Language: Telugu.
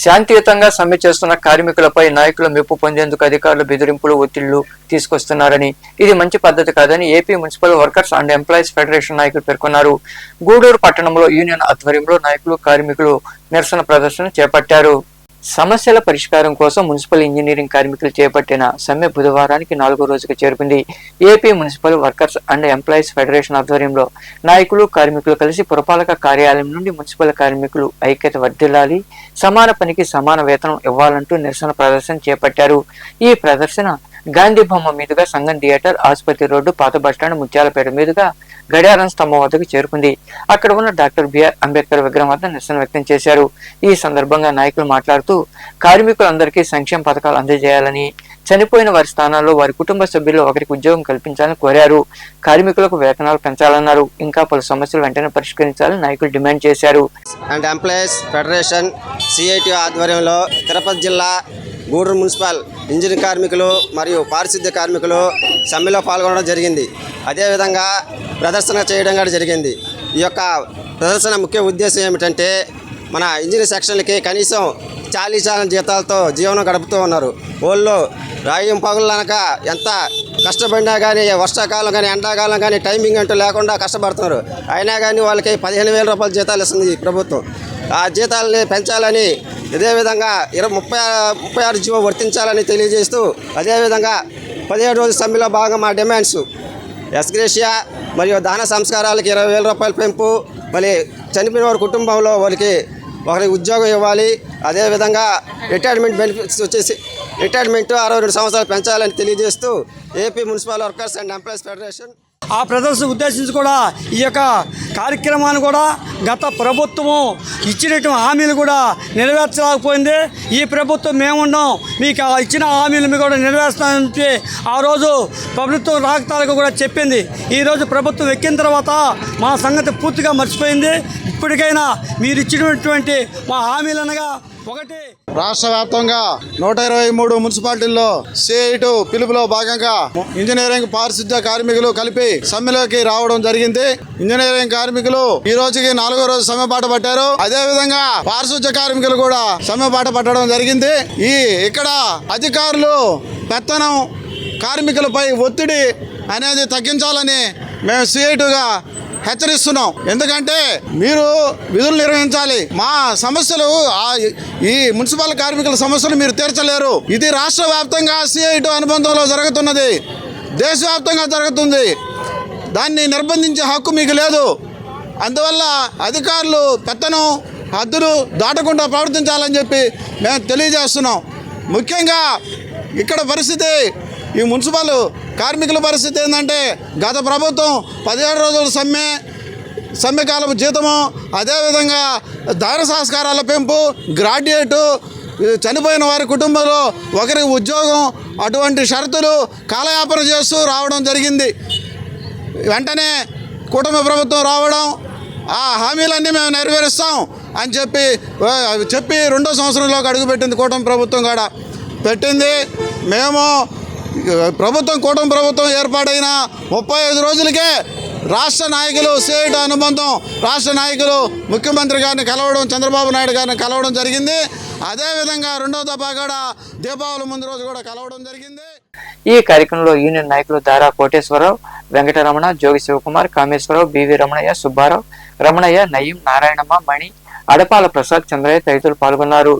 శాంతియుతంగా సమ్మె చేస్తున్న కార్మికులపై నాయకులు మెప్పు పొందేందుకు అధికారులు బెదిరింపులు ఒత్తిళ్ళు తీసుకొస్తున్నారని. ఇది మంచి పద్ధతి కాదని AP municipal workers and employees federation నాయకులు పేర్కొన్నారు. గూడూరు పట్టణంలో యూనియన్ ఆధ్వర్యంలో నాయకులు కార్మికులు నిరసన ప్రదర్శన చేపట్టారు. సమస్యల పరిష్కారం కోసం మున్సిపల్ ఇంజనీరింగ్ కార్మికులు చేపట్టిన సమ్మె బుధవారానికి నాలుగో రోజుకు చేరుకుంది. AP municipal workers and employees federation ఆధ్వర్యంలో నాయకులు కార్మికులు కలిసి పురపాలక కార్యాలయం నుండి మున్సిపల్ కార్మికులు ఐక్యత వర్ధిల్లాలి సమాన పనికి సమాన వేతనం ఇవ్వాలంటూ నిరసన ప్రదర్శన చేపట్టారు. ఈ ప్రదర్శన గాంధీ బొమ్మ మీదుగా సంఘం థియేటర్ ఆసుపత్రి రోడ్డు పాత బస్టాండ్ ముత్యాలపేట మీదుగా గడియారం స్తంభం వద్దకు చేరుకుంది. అక్కడ ఉన్న డాక్టర్ బిఆర్ అంబేద్కర్ విగ్రహం వద్ద నిరసన వ్యక్తం చేశారు. ఈ సందర్భంగా నాయకులు మాట్లాడుతూ కార్మికులందరికీ సంక్షేమ పథకాలు అందజేయాలని చనిపోయిన వారి స్థానాల్లో వారి కుటుంబ సభ్యులు ఒకరికి ఉద్యోగం కల్పించాలని కోరారు. కార్మికులకు వేతనాలు పెంచాలన్నారు. ఇంకా పలు సమస్యలు వెంటనే పరిష్కరించాలని నాయకులు డిమాండ్ చేశారు. అండ్ ఎంప్లాయీస్ ఫెడరేషన్ సిఐటి ఆధ్వర్యంలో తిరుపతి జిల్లా గూడూరు మున్సిపల్ ఇంజనీర్ కార్మికులు మరియు పారిశుద్ధ్య కార్మికులు సమ్మెలో పాల్గొనడం జరిగింది. అదేవిధంగా ప్రదర్శన చేయడం కూడా జరిగింది. ఈ యొక్క ప్రదర్శన ముఖ్య ఉద్దేశం ఏమిటంటే మన ఇంజనీర్ సెక్షన్లకి కనీసం చాలీ చాలని జీతాలతో జీవనం గడుపుతూ ఉన్నారు. వాళ్ళు రాయం పగులనక ఎంత కష్టపడినా కానీ వర్షాకాలం కానీ ఎండాకాలం కానీ టైమింగ్ అంటూ లేకుండా కష్టపడుతున్నారు. అయినా కానీ వాళ్ళకి పదిహేను వేల రూపాయల జీతాలు ఇస్తుంది ప్రభుత్వం. ఆ జీతాలని పెంచాలని ఇదేవిధంగా ఇరవై ముప్పై ముప్పై ఆరు జీవో వర్తించాలని తెలియజేస్తూ అదేవిధంగా పదిహేడు రోజుల సమ్మెలో భాగంగా మా డిమాండ్స్. ఎస్గ్రేషియా మరియు దాన సంస్కారాలకి ఇరవై వేల రూపాయల పెంపు మళ్ళీ చనిపోయిన వారి కుటుంబంలో వారికి ఒకరికి ఉద్యోగం ఇవ్వాలి. అదేవిధంగా రిటైర్మెంట్ బెనిఫిట్స్ వచ్చేసి రిటైర్మెంట్ అరవై రెండు సంవత్సరాలు పెంచాలని తెలియజేస్తూ AP municipal workers and employees federation ఆ ప్రదర్శన ఉద్దేశించి కూడా ఈ యొక్క కార్యక్రమాన్ని కూడా గత ప్రభుత్వము ఇచ్చినటువంటి హామీలు కూడా నెరవేర్చలేకపోయింది. ఈ ప్రభుత్వం మేమున్నాం మీకు ఆ ఇచ్చిన హామీలు మీ కూడా నెరవేర్చాలని చెప్పి ఆ రోజు ప్రభుత్వం రాకతాలకు కూడా చెప్పింది. ఈరోజు ప్రభుత్వం ఎక్కిన తర్వాత మా సంగతి పూర్తిగా మర్చిపోయింది. ఇప్పటికైనా మీరు ఇచ్చినటువంటి మా హామీలు అనగా ఒకటి. రాష్ట్ర వ్యాప్తంగా నూట ఇరవై మూడు మున్సిపాలిటీల్లో సిఐటు పిలుపులో భాగంగా ఇంజనీరింగ్ పారిశుద్ధ్య కార్మికులు కలిపి సమ్మెలోకి రావడం జరిగింది. ఇంజనీరింగ్ కార్మికులు ఈ రోజుకి నాలుగో రోజు సమ్మె బాట పట్టారు. అదే విధంగా పారిశుద్ధ్య కార్మికులు కూడా సమ్మె బాట పట్టడం జరిగింది. ఈ ఇక్కడ అధికారులు పెత్తనం కార్మికులపై ఒత్తిడి అనేది తగ్గించాలని మేము సిఐటుగా హెచ్చరిస్తున్నాం. ఎందుకంటే మీరు విధులు నిర్వహించాలి. మా సమస్యలు ఈ మున్సిపల్ కార్మికుల సమస్యలు మీరు తీర్చలేరు. ఇది రాష్ట్ర వ్యాప్తంగా సిఐటు అనుబంధంలో జరుగుతున్నది. దేశవ్యాప్తంగా జరుగుతుంది. దాన్ని నిర్బంధించే హక్కు మీకు లేదు. అందువల్ల అధికారులు పెత్తనం హద్దులు దాటకుండా ప్రవర్తించాలని చెప్పి మేము తెలియజేస్తున్నాం. ముఖ్యంగా ఇక్కడ పరిస్థితి ఈ మున్సిపల్ కార్మికుల పరిస్థితి ఏంటంటే గత ప్రభుత్వం పదిహేడు రోజుల సమ్మె సమ్మెకాలపు జీతము అదేవిధంగా దాన సంస్కారాల పెంపు గ్రాడ్యుయేటు చనిపోయిన వారి కుటుంబంలో ఒకరికి ఉద్యోగం అటువంటి షరతులు కాలయాపన చేస్తూ రావడం జరిగింది. వెంటనే కుటుంబ ప్రభుత్వం రావడం ఆ హామీలన్నీ మేము నెరవేరుస్తాం అని చెప్పి చెప్పి రెండో సంవత్సరంలోకి అడుగుపెట్టింది కూటమి ప్రభుత్వం కూడా. పెట్టింది మేము ప్రభుత్వం కూటమి ప్రభుత్వం ఏర్పాటైన ముప్పై ఐదు రోజులకే రాష్ట్ర నాయకులు సేటు అనుబంధం రాష్ట్ర నాయకులు ముఖ్యమంత్రి గారిని కలవడం చంద్రబాబు నాయుడు గారిని కలవడం జరిగింది. అదేవిధంగా రెండో దఫా కూడా దీపావళి ముందు రోజు కూడా కలవడం జరిగింది. ఈ కార్యక్రమంలో యూనియన్ నాయకులు దారా కోటేశ్వరరావు వెంకటరమణ జోగి శివకుమార్ కామేశ్వరరావు బివి రమణయ్య సుబ్బారావు రమణయ్య నయీం నారాయణమ్మ మణి అడపాల ప్రసాద్ చంద్రయ్య తదితరులు పాల్గొన్నారు.